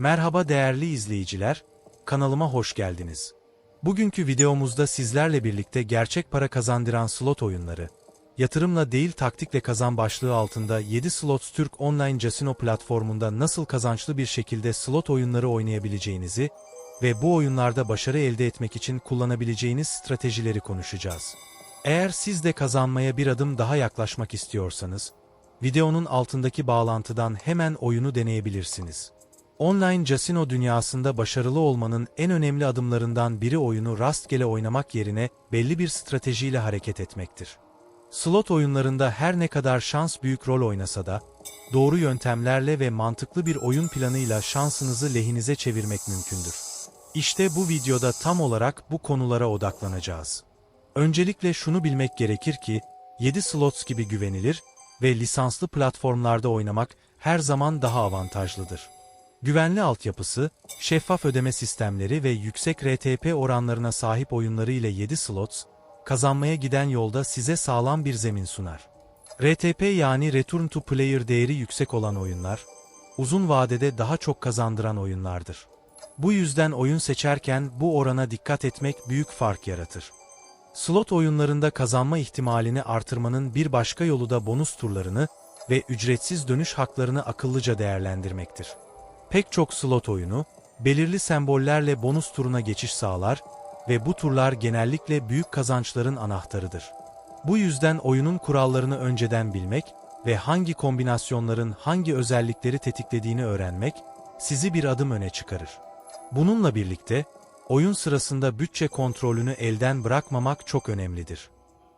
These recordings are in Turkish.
Merhaba değerli izleyiciler, kanalıma hoş geldiniz. Bugünkü videomuzda sizlerle birlikte gerçek para kazandıran slot oyunları, yatırımla değil taktikle kazan başlığı altında 7 Slots Türk Online Casino platformunda nasıl kazançlı bir şekilde slot oyunları oynayabileceğinizi ve bu oyunlarda başarı elde etmek için kullanabileceğiniz stratejileri konuşacağız. Eğer siz de kazanmaya bir adım daha yaklaşmak istiyorsanız, videonun altındaki bağlantıdan hemen oyunu deneyebilirsiniz. Online casino dünyasında başarılı olmanın en önemli adımlarından biri oyunu rastgele oynamak yerine belli bir stratejiyle hareket etmektir. Slot oyunlarında her ne kadar şans büyük rol oynasa da, doğru yöntemlerle ve mantıklı bir oyun planıyla şansınızı lehinize çevirmek mümkündür. İşte bu videoda tam olarak bu konulara odaklanacağız. Öncelikle şunu bilmek gerekir ki, 7 slots gibi güvenilir ve lisanslı platformlarda oynamak her zaman daha avantajlıdır. Güvenli altyapısı, şeffaf ödeme sistemleri ve yüksek RTP oranlarına sahip oyunları ile 7 slots, kazanmaya giden yolda size sağlam bir zemin sunar. RTP yani Return to Player değeri yüksek olan oyunlar, uzun vadede daha çok kazandıran oyunlardır. Bu yüzden oyun seçerken bu orana dikkat etmek büyük fark yaratır. Slot oyunlarında kazanma ihtimalini artırmanın bir başka yolu da bonus turlarını ve ücretsiz dönüş haklarını akıllıca değerlendirmektir. Pek çok slot oyunu, belirli sembollerle bonus turuna geçiş sağlar ve bu turlar genellikle büyük kazançların anahtarıdır. Bu yüzden oyunun kurallarını önceden bilmek ve hangi kombinasyonların hangi özellikleri tetiklediğini öğrenmek sizi bir adım öne çıkarır. Bununla birlikte, oyun sırasında bütçe kontrolünü elden bırakmamak çok önemlidir.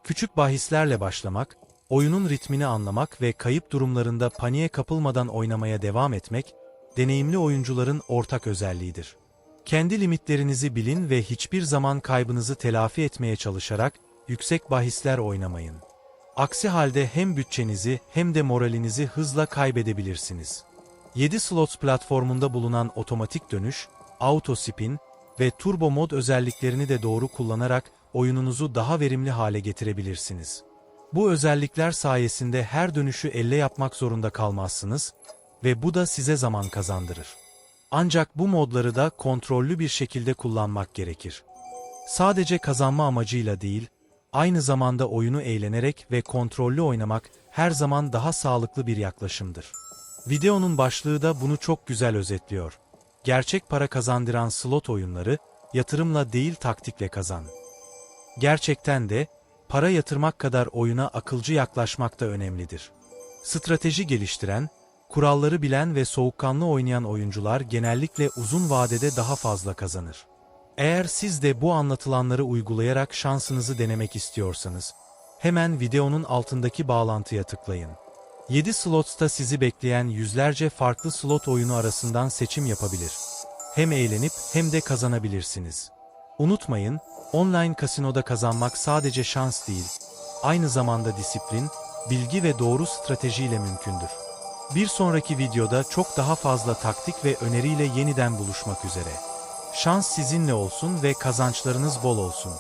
Küçük bahislerle başlamak, oyunun ritmini anlamak ve kayıp durumlarında paniğe kapılmadan oynamaya devam etmek, deneyimli oyuncuların ortak özelliğidir. Kendi limitlerinizi bilin ve hiçbir zaman kaybınızı telafi etmeye çalışarak yüksek bahisler oynamayın. Aksi halde hem bütçenizi hem de moralinizi hızla kaybedebilirsiniz. 7 slots platformunda bulunan otomatik dönüş, auto spin ve turbo mod özelliklerini de doğru kullanarak oyununuzu daha verimli hale getirebilirsiniz. Bu özellikler sayesinde her dönüşü elle yapmak zorunda kalmazsınız ve bu da size zaman kazandırır. Ancak bu modları da kontrollü bir şekilde kullanmak gerekir. Sadece kazanma amacıyla değil, aynı zamanda oyunu eğlenerek ve kontrollü oynamak her zaman daha sağlıklı bir yaklaşımdır. Videonun başlığı da bunu çok güzel özetliyor. Gerçek para kazandıran slot oyunları, yatırımla değil taktikle kazan. Gerçekten de, para yatırmak kadar oyuna akılcı yaklaşmak da önemlidir. Strateji geliştiren, kuralları bilen ve soğukkanlı oynayan oyuncular genellikle uzun vadede daha fazla kazanır. Eğer siz de bu anlatılanları uygulayarak şansınızı denemek istiyorsanız, hemen videonun altındaki bağlantıya tıklayın. 7 slotsta sizi bekleyen yüzlerce farklı slot oyunu arasından seçim yapabilir. Hem eğlenip hem de kazanabilirsiniz. Unutmayın, online kasinoda kazanmak sadece şans değil, aynı zamanda disiplin, bilgi ve doğru stratejiyle mümkündür. Bir sonraki videoda çok daha fazla taktik ve öneriyle yeniden buluşmak üzere. Şans sizinle olsun ve kazançlarınız bol olsun.